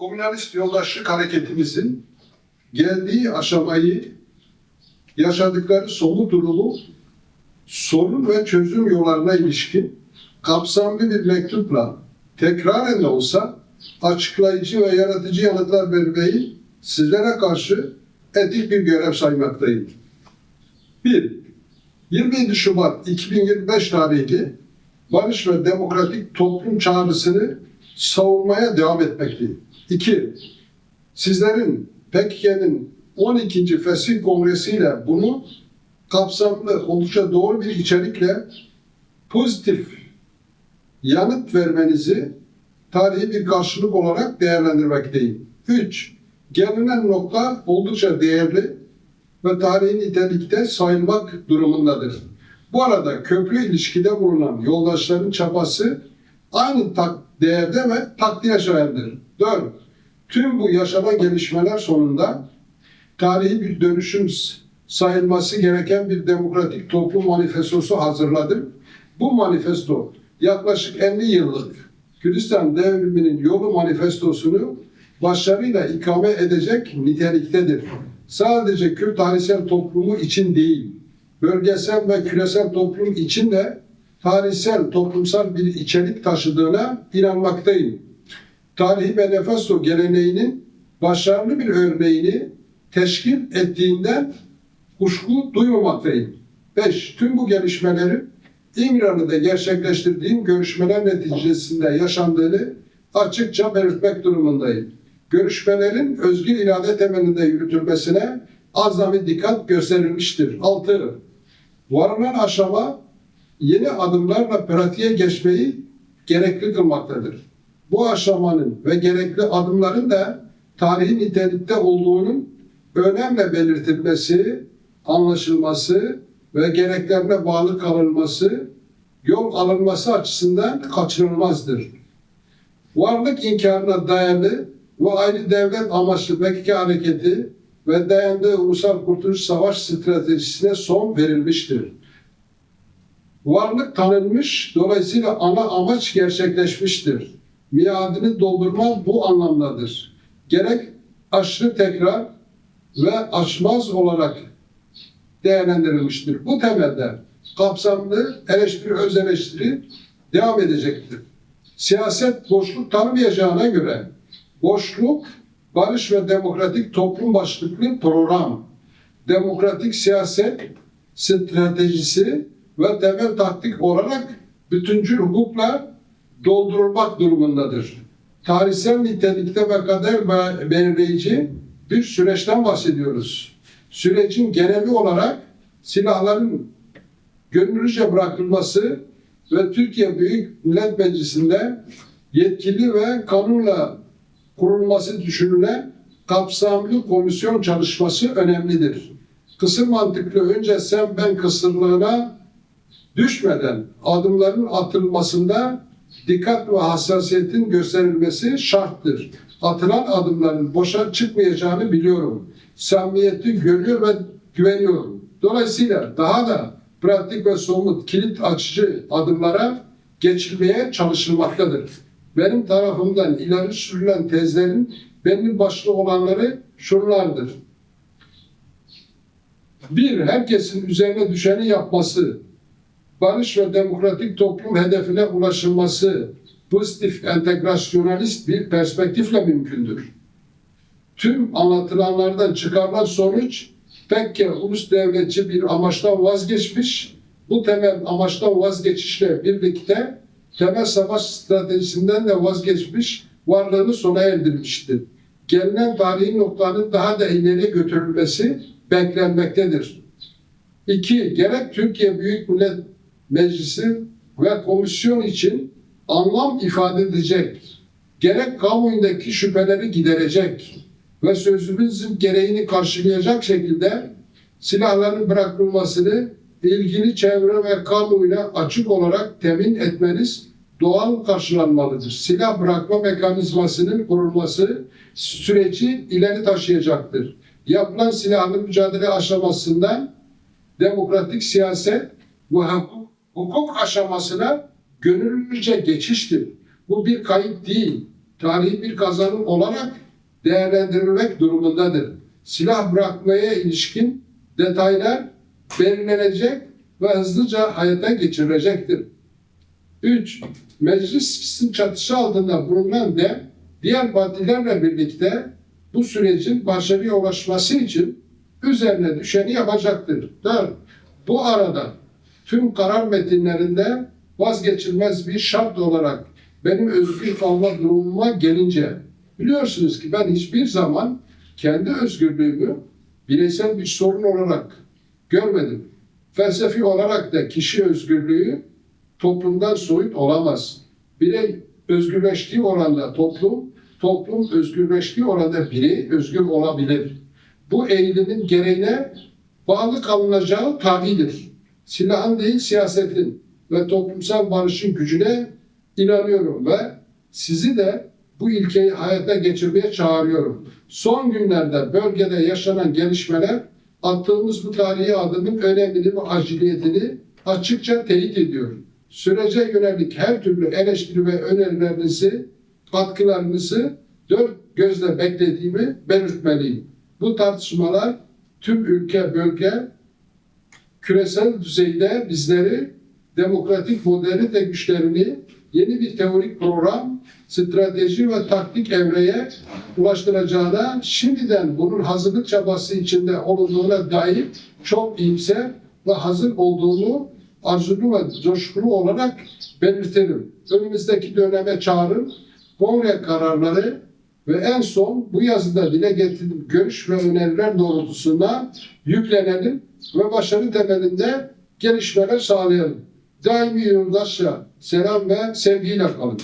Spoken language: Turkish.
komünalist yoldaşlık hareketimizin geldiği aşamayı, yaşadıkları somut durumu, sorun ve çözüm yollarına ilişkin kapsamlı bir mektupla tekraren de olsa açıklayıcı ve yaratıcı yanıtlar vermeyi sizlere karşı etik bir görev saymaktayım. 1. 27 Şubat 2025 tarihli barış ve demokratik toplum çağrısını savunmaya devam etmekteyim. 2. Sizlerin PKK'nın 12. Fesih Kongresi ile bunu kapsamlı, oldukça doğru bir içerikle pozitif yanıt vermenizi tarihi bir karşılık olarak değerlendirmekteyim. 3. Gelinen nokta oldukça değerli ve tarihi nitelikte sayılmak durumundadır. Bu arada köprü ilişkide bulunan yoldaşların çabası aynı tak değerde ve takdire şayandır. 4. Tüm bu yaşanan gelişmeler sonunda tarihi bir dönüşüm sayılması gereken bir demokratik toplum manifestosu hazırladım. Bu manifesto yaklaşık 50 yıllık Kürdistan devriminin yolu manifestosunu başarıyla ikame edecek niteliktedir. Sadece Kürt tarihsel toplumu için değil, bölgesel ve küresel toplum için de tarihsel, toplumsal bir içerik taşıdığına inanmaktayım. Tarihi manifesto geleneğinin başarılı bir örneğini teşkil ettiğinden kuşku duymamaktayım. 5. Tüm bu gelişmeleri İmralı'da gerçekleştirdiğim görüşmeler neticesinde yaşandığını açıkça belirtmek durumundayım. Görüşmelerin özgür irade temelinde yürütülmesine azami dikkat gösterilmiştir. 6. Varılan aşama yeni adımlarla pratiğe geçmeyi gerekli kılmaktadır. Bu aşamanın ve gerekli adımların da tarihi nitelikte olduğunun önemli belirtilmesi, anlaşılması ve gereklerine bağlı kalınması, yol alınması açısından kaçınılmazdır. Varlık inkarına dayalı ve ayrı devlet amaçlı PKK hareketi ve dayandığı ulusal kurtuluş savaş stratejisine son verilmiştir. Varlık tanınmış, dolayısıyla ana amaç gerçekleşmiştir. Miadını doldurma bu anlamdadır. Gerek aşırı tekrar ve açmaz olarak değerlendirilmiştir. Bu temelde kapsamlı eleştiri, öz eleştiri devam edecektir. Siyaset boşluk tanımayacağına göre boşluk, barış ve demokratik toplum başlıklı program, demokratik siyaset stratejisi ve temel taktik olarak bütüncül hukukla doldurulmak durumundadır. Tarihsel nitelikte ve kader belirleyici bir süreçten bahsediyoruz. Sürecin geneli olarak silahların gönüllüce bırakılması ve Türkiye Büyük Millet Meclisi'nde yetkili ve kanunla kurulması düşünülen kapsamlı komisyon çalışması önemlidir. Kısır mantıklı önce sen ben kısırlığına düşmeden adımların atılmasında dikkat ve hassasiyetin gösterilmesi şarttır. Atılan adımların boşa çıkmayacağını biliyorum. Samimiyeti görüyor ve güveniyorum. Dolayısıyla daha da pratik ve somut kilit açıcı adımlara geçilmeye çalışılmaktadır. Benim tarafımdan ileri sürülen tezlerin belli başlı olanları şunlardır. Bir, herkesin üzerine düşeni yapması, barış ve demokratik toplum hedefine ulaşılması pozitif entegrasyonalist bir perspektifle mümkündür. Tüm anlatılanlardan çıkarılan sonuç Tekke ulus devletçi bir amaçtan vazgeçmiş, bu temel amaçtan vazgeçişle birlikte temel savaş stratejisinden de vazgeçmiş, varlığını sona erdirmiştir. Gelinen tarihi noktanın daha da ileri götürülmesi beklenmektedir. İki, gerek Türkiye Büyük Millet Meclisi ve komisyon için anlam ifade edecek, gerek kamuoyundaki şüpheleri giderecek ve sözümüzün gereğini karşılayacak şekilde silahların bırakılmasını ilgili çevre ve kamuoyuna açık olarak temin etmeniz doğal karşılanmalıdır. Silah bırakma mekanizmasının kurulması süreci ileri taşıyacaktır. Yapılan silahlı mücadele aşamasından demokratik siyaset ve hukuk, hukuk aşamasına gönüllüce geçiştir. Bu bir kayıp değil. tarihi bir kazanım olarak değerlendirilmek durumundadır. Silah bırakmaya ilişkin detaylar belirlenecek ve hızlıca hayata geçirilecektir. 3. Meclisin çatısı altında bulunan dem, diğer partilerle birlikte bu sürecin başarıya ulaşması için üzerine düşeni yapacaktır. 4. Bu arada tüm karar metinlerinde vazgeçilmez bir şart olarak benim özgür kalma durumuma gelince biliyorsunuz ki ben hiçbir zaman kendi özgürlüğümü bireysel bir sorun olarak görmedim. Felsefi olarak da kişi özgürlüğü toplumdan soyut olamaz. Birey özgürleştiği oranda toplum, toplum özgürleştiği oranda birey özgür olabilir. Bu eğilimin gereğine bağlı kalınacağı tabidir. Silahın değil siyasetin ve toplumsal barışın gücüne inanıyorum ve sizi de bu ilkeyi hayata geçirmeye çağırıyorum. Son günlerde bölgede yaşanan gelişmeler attığımız bu tarihi adımın önemini ve aciliyetini açıkça teyit ediyor. Sürece yönelik her türlü eleştiri ve önerilerinizi, katkılarınızı dört gözle beklediğimi belirtmeliyim. Bu tartışmalar tüm ülke, bölge, küresel düzeyde bizleri demokratik modernite güçlerini yeni bir teorik program, strateji ve taktik evreye ulaştıracağına şimdiden bunun hazırlık çabası içinde olduğuna dair çok iyimser ve hazır olduğunu arzulu ve coşkulu olarak belirtelim. Önümüzdeki döneme çağrım, kongre kararları ve en son bu yazıda dile getirdiğim görüş ve öneriler doğrultusunda yüklenelim ve başarı temelinde gelişmeler sağlayalım. Daimi yoldaşça selam ve sevgiyle kalın.